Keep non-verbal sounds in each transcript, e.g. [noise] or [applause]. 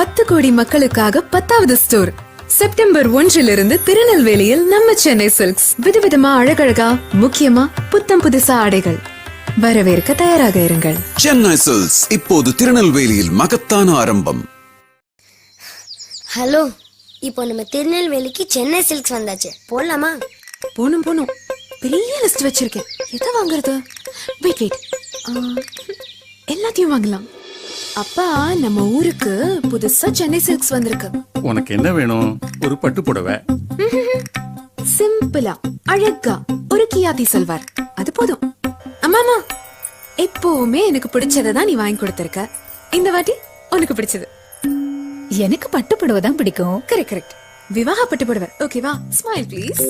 பத்து கோடி மக்களுக்காக பத்தாவது ஸ்டோர். செப்டம்பர் ஒன்றிலிருந்து திருநெல்வேலியில் நம்ம சென்னை சில்க்ஸ். விதவிதமா அழகழகா முக்கியமா புத்தம் புதுசா ஆடைகள். வரவேற்க தயாராக இருங்கள். சென்னை சில்க்ஸ் இப்போது திருநெல்வேலியில் மகத்தான ஆரம்பம். ஹலோ இப்போ நம்ம திருநெல்வேலிக்கு சென்னை சில்க்ஸ் வந்தாச்சு. போடலாமா? போணும் போணும். பெரிய லிஸ்ட் வச்சிருக்கேன். எதை வாங்குறது? வெயிட் வெயிட் எல்லாத்தையும் வாங்கலாம். அப்பா நம்ம ஊருக்கு புதுசா சென்னை சில்க்ஸ் வந்திருக்கு. உனக்கு என்ன வேணும்? ஒரு பட்டு புடவை. [laughs] சிம்பிளா அழகா ஒரு கியாதி சல்வார். அது போதும். அம்மாமா எப்பவுமே எனக்கு பிடிச்சதை தான் நீ வாங்கி கொடுத்திருக்க. இந்த வாட்டி உனக்கு பிடிச்சது. எனக்கு பட்டு புடவை தான் பிடிக்கும். கரெக்ட் கரெக்ட் விவாக பட்டு புடவை. ஓகேவா ஸ்மைல் ப்ளீஸ்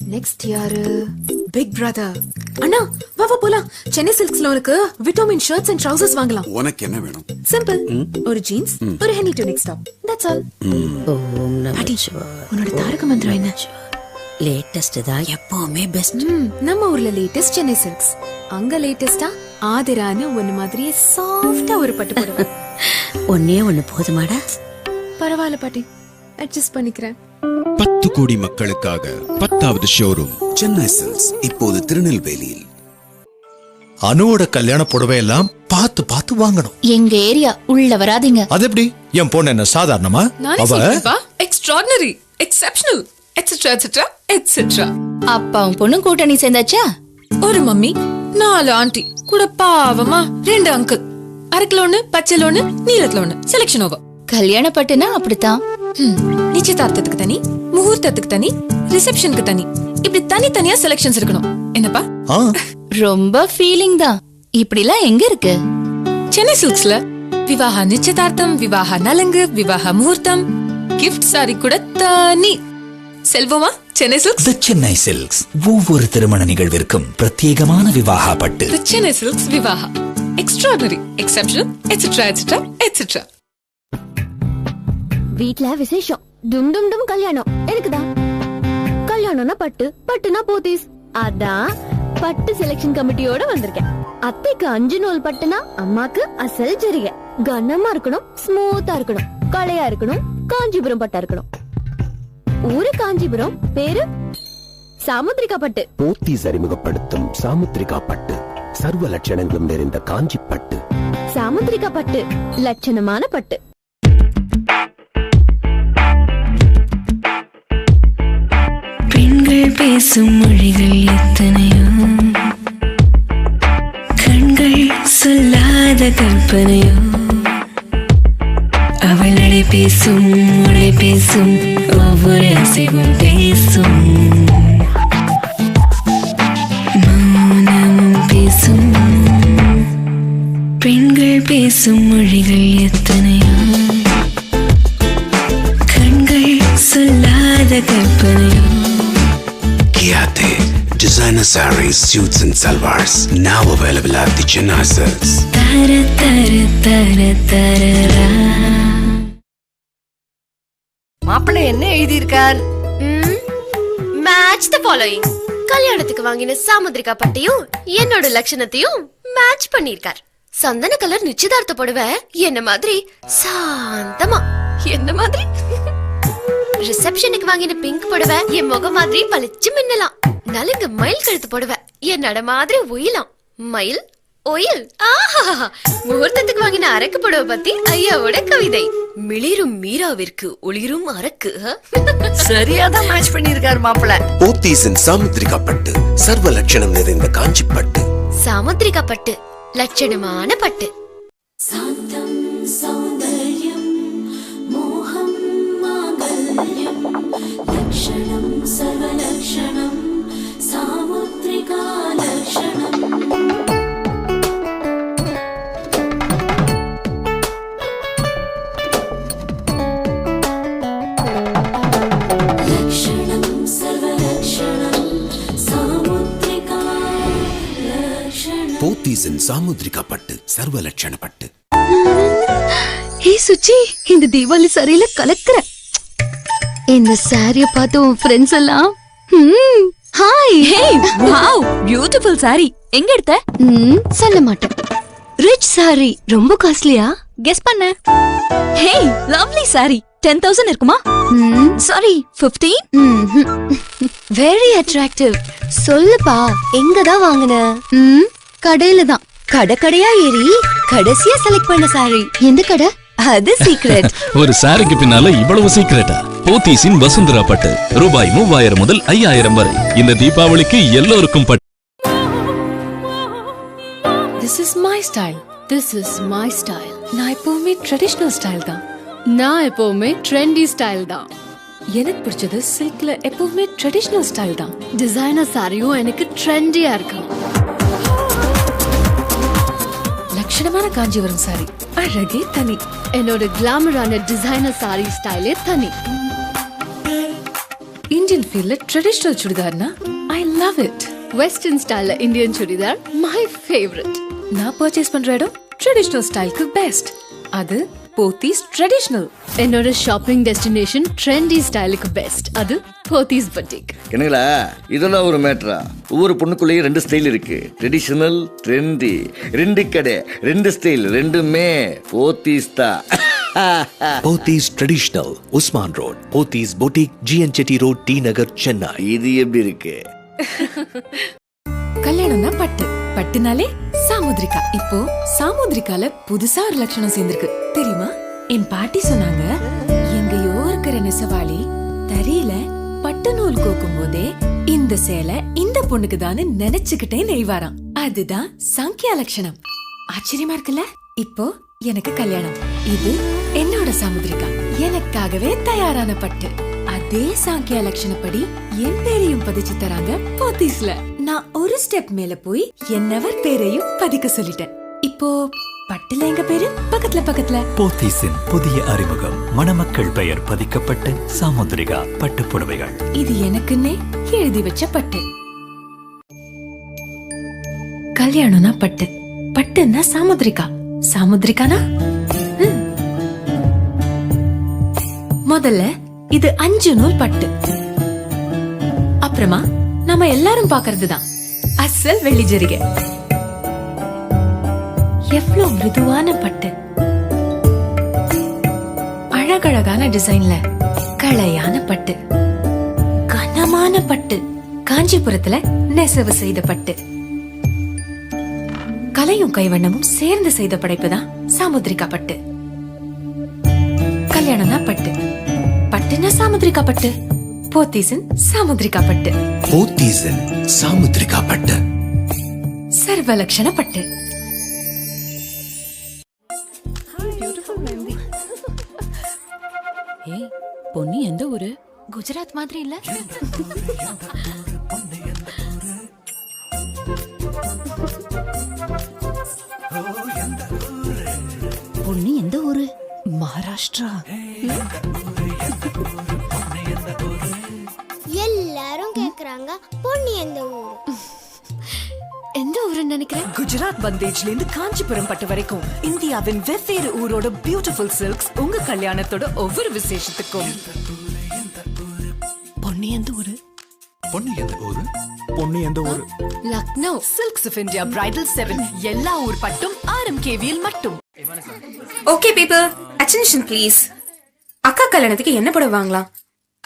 நெக்ஸ்ட் யாரு பிக் பிரதர் அண்ணா வா வா போலாம். சென்னை சில்க்ஸ்ல உனக்கு விட்டமின் ஷர்ட்ஸ் அண்ட் ட்ரவுசர்ஸ் வாங்கலாம். உனக்கு என்ன வேணும்? சிம்பிள் ஒரு ஜீன்ஸ் ஒரு henley tunic top that's all ஓம் நம உன்னோட தாரக மந்திரம் என்ன? லேட்டஸ்ட் தான் எப்பவுமே பெஸ்ட் நம்ம ஊர்ல லேட்டஸ்ட் சென்னை சில்க்ஸ் அங்க லேட்டஸ்டா ஆதிரான்னு ஒன்னு மாதிரியே சாஃப்டா ஒரு பட்டு புடவை. [laughs] ஒன்னே ஒண்ணு போதுமாடா. பரவாயில்ல பாட்டி அட்ஜஸ்ட் பண்ணிக்கிறேன். பத்து கோடி மக்களுக்காக பத்தாவது ஷோரூம் சென்னை சில்க்ஸ் இப்போது திருநெல்வேலியில். அனுவோட கல்யாண புடவை எல்லாம் பார்த்து பார்த்து வாங்கணும். எங்க ஏரியா உள்ள வராதீங்க. அது எப்படி? என் பொண்ணு என்ன சாதாரணமா? அவ extraordinary exceptional etcetera etcetera etcetera அப்பாவும் பொண்ணும் கூட்டணி சேர்ந்தாச்சா? ஒரு மம்மி நாலு ஆண்டி கூட பாவமா ரெண்டு அங்கிள் அரைக்கில ஒண்ணு பச்சைல ஒண்ணு நீளத்துல ஒண்ணு செலக்ஷன் ஓவர் கல்யாண பட்டுனா அப்படித்தான் நிச்சயதார்த்தத்துக்கு தனி முகூர்த்தத்துக்கு தனி ரிசப்ஷனுக்கு தனி. இப்படி தனித்தனியா செலக்ஷன்ஸ் இருக்கணும். என்னப்பா? ஆ, ரொம்ப ஃபீலிங் தான். இப்படிலாம் எங்க இருக்கு? சென்னை சில்க்ஸ்ல விவாக நிச்சயதார்த்தம் விவாக நலங்கு விவாக முகூர்த்தம் கிஃப்ட் சாரி கூட தனி. செல்வமா சென்னை சில்க்ஸ் தி சென்னை சில்க்ஸ் ஒவ்வொரு திருமண நிகழ்விற்கும் பிரத்யேகமான விவாகா பட்டு Chennai Silks Vivaha. Extraordinary exceptional etcetera etcetera etcetera வீட்ல விசேஷம். டும் டும் டும் கல்யாணம். எனக்குதான் கல்யாணம்னா பட்டு பட்டுனா போத்தீஸ். அதான் பட்டு செலக்ஷன் கமிட்டியோட வந்திருக்கேன். அத்தைக்கு அஞ்சு நூல் பட்டுனா அம்மாக்கு அசல் ஜரிகை. கனமா இருக்கணும் ஸ்மூத்தா இருக்கணும். கலையா இருக்கணும் காஞ்சிபுரம் பட்டா இருக்கணும். ஊரு காஞ்சிபுரம் பேரு சாமுத்திரிகா பட்டு. போத்தீஸ் அறிமுகப்படுத்தும் சாமுத்திரிகா பட்டு. சர்வ லட்சணங்களும் நிறைந்த காஞ்சி பட்டு. சாமுத்திரிகா பட்டு லட்சணமான பட்டு. பேசும் மொழிகள் எத்தனையோ. கண்கள் சொல்லாத கற்பனையோ. அவள் நடை பேசும் மொழி பேசும் ஒவ்வொரு அசைவும் பேசும். Sarees, suits and salwars now available at the Chennai Silks. மாப்பிள்ளை என்ன எழுதியிருக்கார்? மேட்ச் த ஃபாலோயிங் கல்யாணத்துக்கு வாங்கின சாமுத்திரிகா பட்டையும் என்னோட லட்சணத்தையும் மேட்ச் பண்ணிருக்கார் சந்தன கலர் நிச்சயதார்த்த புடவை என்ன மாதிரி? சாந்தமா. என்ன மாதிரி? ரிசப்ஷனுக்கு வாங்கின பிங்க் புடவை என் முகம் மாதிரி பளிச்சு மின்னலாம். நலுங்கு மயில் கழுத்து புடவை. என் நட மாதிரி ஒயிலாம். மயில் ஒயில். ஆஹா. முகூர்த்தத்துக்கு வாங்கின அரக்கு புடவை பத்தி ஐயாவோட கவிதை. மிளிரும் மீராவிற்கு ஒளிரும் அரக்கு. சரியாதான் மேட்ச் பண்ணிருக்காரு மாப்பிள்ள. போத்தீஸின் சாமுத்திரிகா பட்டு சர்வ லட்சணம் நிறைந்த காஞ்சி பட்டு. சாமுத்திரிகா பட்டு லட்சணமான பட்டு. போத்தீஸின் லட்சண பட்டு ஹே சுச்சி இந்த தீபாவளி சரியில கலக்குற. இந்த சாரிய பார்த்து உன் ஃப்ரெண்ட்ஸ் எல்லாம்? ஹம், hi hey wow beautiful sari எங்க எடுத்த? ம், சொல்ல மாட்டேன். ரிச் சாரி ரொம்ப காஸ்ட்லியா கெஸ் பண்ண. Hey lovely sari ten thousand இருக்குமா? சாரி பிப்டீன் வெரி அட்ராக்டிவ் சொல்லுப்பா எங்க தான் வாங்குன? ம். கடையில தான் கடை கடையா ஏறி கடைசியா செலக்ட் பண்ண சாரி எந்த கடை? அது சீக்ரெட் [laughs] ஒரு சாரிக்கு பின்னால இவ்வளவு சீக்கிரட்டா போத்தீஸின் வசுந்தரா பட்டு ரூபாய் மூவாயிரம் முதல் ஐயாயிரம் வரை. இந்த தீபாவளிக்கு எல்லோருக்கும் பட்டு this is my style this is my style நான் எப்பவுமே ட்ரெடிஷ்னல் ஸ்டைல் தான். நான் எப்பவுமே ட்ரெண்டி ஸ்டைல் தான். எனக்கு பிடிச்சது சில்க்ல எப்பவுமே ட்ரெடிஷ்னல் ஸ்டைல் தான். டிசைனர் சாரியும் எனக்கு ட்ரெண்டியா இருக்கணும். லட்சணமான காஞ்சிபுரம் சாரி அழகே தனி. என்னோட கிளாமரான டிசைனர் சாரி ஸ்டைலே தனி. இந்தியன் ஃபீல்ல ட்ரெடிஷ்னல் சுடிதார்னா ஐ லவ் இட் வெஸ்டர்ன் ஸ்டைல்ல இந்தியன் சுடிதார் மை ஃபேவரட் நான் பர்ச்சேஸ் பண்ற இடம் ட்ரெடிஷ்னல் ஸ்டைலுக்கு பெஸ்ட் அது போத்தீஸ் ட்ரெடிஷ்னல் என்னோட ஷாப்பிங் டெஸ்டினேஷன் ட்ரெண்டி ஸ்டைலுக்கு பெஸ்ட் அது போத்தீஸ் பட்டிக் என்னங்களா இதெல்லாம் ஒரு மேட்ரா ஒவ்வொரு பொண்ணுக்குள்ளேயும் ரெண்டு ஸ்டைல் இருக்கு. ட்ரெடிஷனல் ட்ரெண்டி ரெண்டு கடை ரெண்டு ஸ்டைல் ரெண்டுமே போத்தீஸ் தான். Pothys traditional Usman road Pothys boutique GN Chetty road T Nagar Chennai இது எப்படி இருக்கு? [laughs] கல்யாணம்னா பட்டு. பட்டுனாலே சாமுத்ரிகா. இப்போ சாமுத்ரிகால புதுசா ஒரு லட்சணம் சேர்ந்திருக்கு. தெரியுமா? என் பாட்டி சொன்னாங்க எங்கேயோ இருக்கிற நெசவாளி தறியில பட்டு நூல் கோக்கும் போதே இந்த சேலை இந்த பொண்ணுக்கு தான் நினைச்சுக்கிட்டே நெய்வாராம். அதுதான் சங்கியா லட்சணம். ஆச்சரியமா இருக்குல்ல? இப்போ எனக்கு கல்யாணம். இது என்னோட சாமுத்ரிகா. எனக்காகவே தயாரான பட்டு. அதே சாங்கியா லட்சணப்படி என் பேரையும் பதிச்சு தராங்க போத்தீஸ்ல. நான் ஒரு ஸ்டெப் மேல போய் என்னவர் பேரையும் பதிக்க சொல்லிட்டேன். இப்போ பட்டுல எங்க பேரு? பக்கத்துல பக்கத்துல. போத்தீஸின் புதிய அறிமுகம். மணமக்கள் பெயர் பதிக்கப்பட்ட சாமுத்திரிகா பட்டு புடவைகள். இது எனக்குன்னே எழுதி வச்ச பட்டு. கல்யாணம்னா பட்டு. பட்டுன்னா சாமுத்ரிகா. சாமுத்ரிகானா. முதல்ல இது அஞ்சு நூல் பட்டு. அப்புறமா நாம எல்லாரும் பாக்குறதுதான். அசல் வெள்ளி ஜரிகை. எவ்வளவு மிருதுவான பட்டு. அழகழகான டிசைன்ல களையான பட்டு. கனமான பட்டு. காஞ்சிபுரத்துல நெசவு செய்த பட்டு. கலையும் கைவண்ணமும் சேர்ந்து செய்த படைப்பு தான் சாமுத்ரிகா பட்டு. கல்யாணம்னா பட்டு. பட்டுன்னா சாமுத்ரிகா பட்டு. போத்தீசன் சாமுத்ரிகா பட்டு போத்தீசன் சாமுத்ரிகா பட்டு சர்வலட்சண பட்டு [laughs] ஏய் பொன்னி எந்த ஊரு? குஜராத் மாதிரி இல்ல. பொன்னி எந்த ஊரு? மகாராஷ்டிரா. குஜராத் பந்தேஜ்ல இருந்து காஞ்சிபுரம் பட்டு வரைக்கும் இந்தியாவின் வெவ்வேறு ஊரோட பியூட்டிஃபுல் சில்க்ஸ் உங்க கல்யாணத்தோட ஒவ்வொரு விசேஷத்துக்கும். பொன்னி எந்த ஊரு? பொண்ணு எந்த ஊரு? பொண்ணு எந்த ஊரு? Lucknow. Silks of India bridal seven எல்லா ஊர் பட்டும் ஆரம் கேவியில் மட்டும். ஓகே பீப்பிள் அட்டென்ஷன் ப்ளீஸ் அக்கா கல்யாணத்துக்கு என்ன படம் வாங்கலாம்?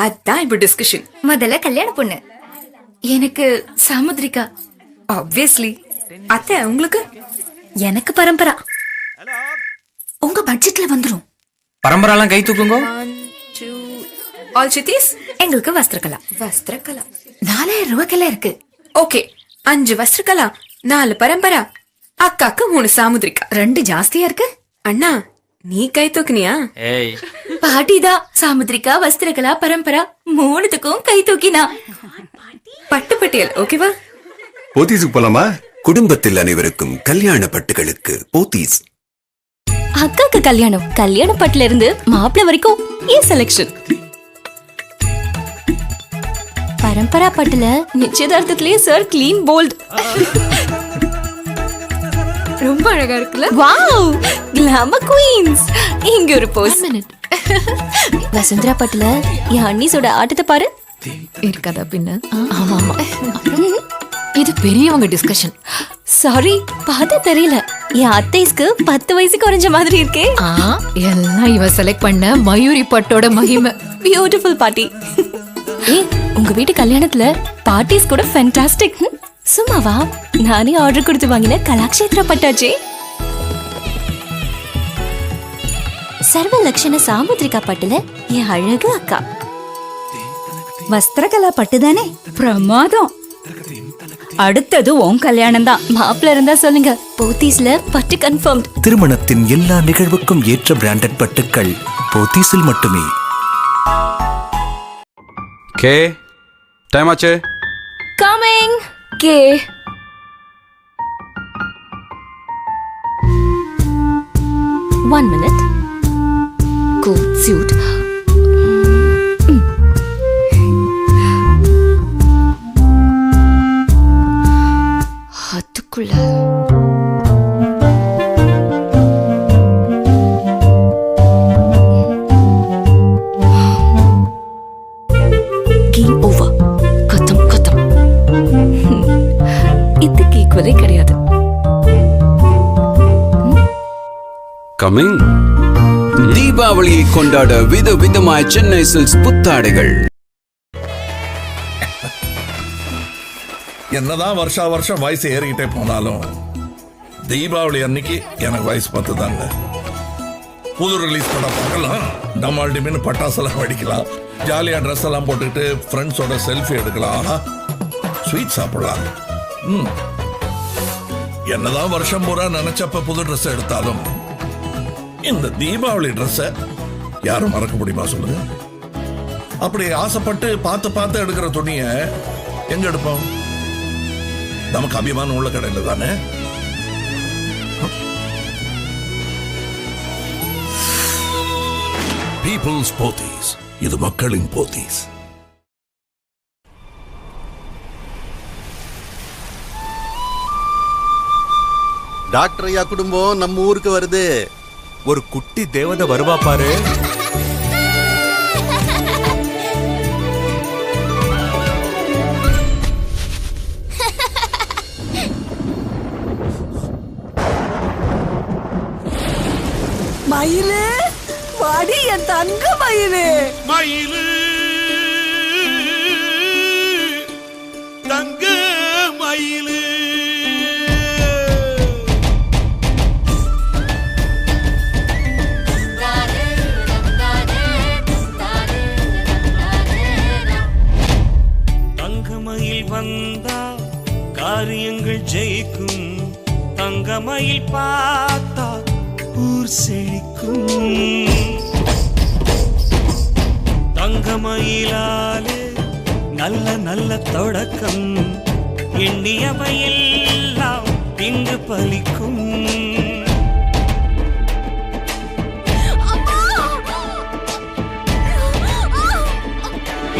அதான் இப்ப டிஸ்கஷன் முதல்ல கல்யாண பொண்ணு. எனக்கு சாமுத்ரிகா. ஆப்வியஸ்லி அத்தை உங்களுக்கு? எனக்கு பரம்பரா. உங்க பட்ஜெட்ல வந்துரும். பரம்பராலாம் கை தூக்குங்க. ஆல் சித்திஸ் எங்களுக்கு வஸ்திரகலா வஸ்திரகலா நாலாயிரம் ரூபாய்க்கெல்லாம் இருக்கு. ஓகே அஞ்சு வஸ்திரகலா நாலு பரம்பரா. அக்காக்கு மூணு சாமுத்ரிகா ரெண்டு ஜாஸ்தியா இருக்கு? அண்ணா நீ கை தூக்குனியா? ஏய். பாட்டிதா சாமுத்ரிகா வஸ்திரகலா பரம்பரா மூணுத்துக்கும் கை தூக்கினா. பட்டு பட்டியல் ஓகேவா போத்தீஸுக்கு போலாமா? குடும்பத்தில் அனைவருக்கும் கல்யாண பட்டுகளுக்கு போத்தீஸ். அக்காக்கு கல்யாணம். கல்யாண பட்டுல இருந்து மாப்பிள்ள வரைக்கும் ஏன் செலக்ஷன் பரம்பரா பட்டுல நிச்சயதார்த்தத்திலேயே சார் கிளீன் போல்ட் ரொம்ப அழகா இருக்குல்ல? வாவ் கிளாமர் குயின்ஸ் இங்க ஒரு போஸ் வசுந்தரா பட்டுல என் அண்ணிஸோட ஆட்டத்தை பாரு. இருக்காதா பின்ன? ஆமா. ஆமா. இது பெரியவங்க டிஸ்கஷன் சாரி பார்த்தா தெரியல. என் அத்தைஸ்க்கு பத்து வயசு குறைஞ்ச மாதிரி இருக்கே. ஆ எல்லாம் இவ செலக்ட் பண்ண மயூரி பட்டோட மகிமை. பியூட்டிஃபுல் பார்ட்டி ஏய் உங்க வீட்டு கல்யாணத்துல பார்ட்டிஸ் கூட ஃபேண்டாஸ்டிக் சும்மாவா? நானே ஆர்டர் கொடுத்து வாங்கின கலாக்ஷேத்ரா பட்டாச்சே. சர்வ லட்சண சாமுத்ரிகா பட்டுல என் அழகு அக்கா. வஸ்திரகலா பட்டுதானே பிரமாதம். அடுத்தது உன் கல்யாணம் தான் மாப்பிள்ள இருந்தா சொல்லுங்க. போத்தீஸ்ல பட்டு கன்ஃபர்ம் திருமணத்தின் எல்லா நிகழ்வுக்கும் ஏற்ற பிராண்டட் பட்டுக்கள் போத்தீஸில் மட்டுமே. கே டைம் ஆச்சு? Coming K. One minute coat suit coming தீபாவளியை கொண்டாட வித விதமாய் சென்னை சில்ஸ் புத்தாடைகள் என்னதான் வருஷா வருஷம் வயசு ஏறிக்கிட்டே போனாலும் தீபாவளி அன்னைக்கு எனக்கு வயசு பத்து தாங்க புது ரிலீஸ் பண்ண பார்க்கலாம். டமால் டிமின்னு பட்டாசெல்லாம் வெடிக்கலாம். ஜாலியாக ட்ரெஸ் எல்லாம் போட்டுக்கிட்டு ஃப்ரெண்ட்ஸோட செல்ஃபி எடுக்கலாம். ஸ்வீட் சாப்பிடலாம். ம். என்னதான் வருஷம் பூரா நினைச்சப்ப புது ட்ரெஸ் எடுத்தாலும் இந்த தீபாவளி ட்ரெஸ்ஸை யாரும் மறக்க முடியுமா சொல்லுங்க? அப்படி ஆசைப்பட்டு பார்த்து பார்த்து எடுக்கிற துணியை எங்க எடுப்போம்? நமக்கு அபிமானம் உள்ள கடையில் தானே? பீப்புள்ஸ் போத்தீஸ் இது மக்களின் போத்தீஸ். டாக்டர் ஐயா குடும்பம் நம்ம ஊருக்கு வருது. ஒரு குட்டி தேவதை வருவா பாரு. தங்க மயிலு. மயிலு.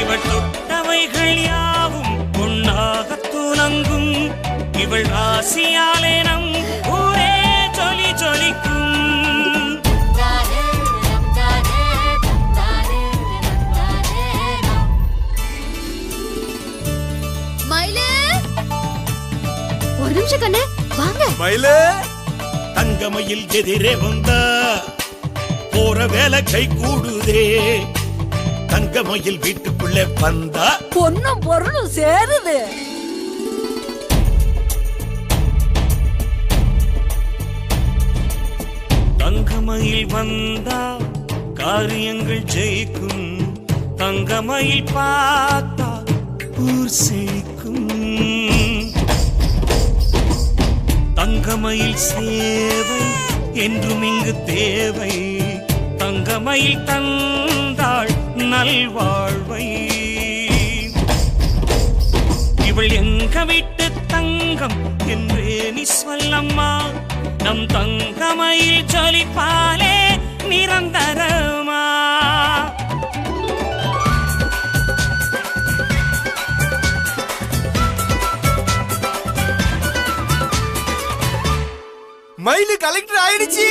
இவள் தொட்டவைகள் யாவும் பொன்னாக துலங்கும் இவள் ராசியாலே நம் ஊரே ஒரு நிமிஷம் கண்ணு வாங்க. மயிலே? தங்கமயில் எதிரே வந்தா போற வேலை கை கூடுதே. தங்கமயில் வீட்டுக்குள்ளே வந்தா பொண்ணும் பொருளும் சேருது. தங்கமயில் வந்தா காரியங்கள் ஜெயிக்கும். தங்கமயில் பார்த்தா ஊர் செழிக்கும் தங்கமயில் சேவை என்றும் இங்கு தேவை. தங்கமயில் தந்தாள் நல்வாழ்வை. இவள் எங்க வீட்டு தங்கம் என்றே நீ சொல்லம்மா. நம் தங்கமயில் ஜொலிப்பாலே நிரந்தர மயிலு கலெக்டர் ஆயிடுச்சு.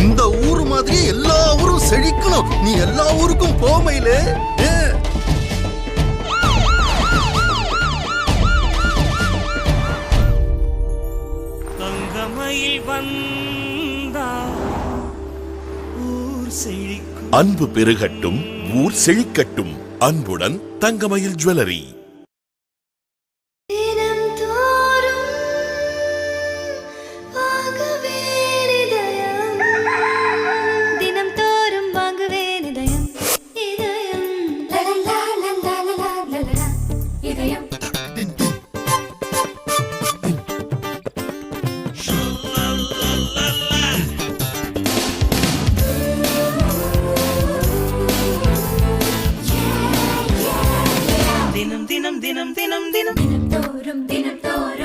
இந்த ஊர் மாதிரி எல்லா ஊரும் செழிக்கணும். நீ எல்லா ஊருக்கும் போ மயிலு. தங்கமயில் வந்தா ஊர் செழிக்கும். அன்பு பெருகட்டும் ஊர் செழிக்கட்டும். அன்புடன் தங்கமயில் ஜுவல்லரி. தினம் தினம் தினம் தினம். தோறும் தினம் தோறும்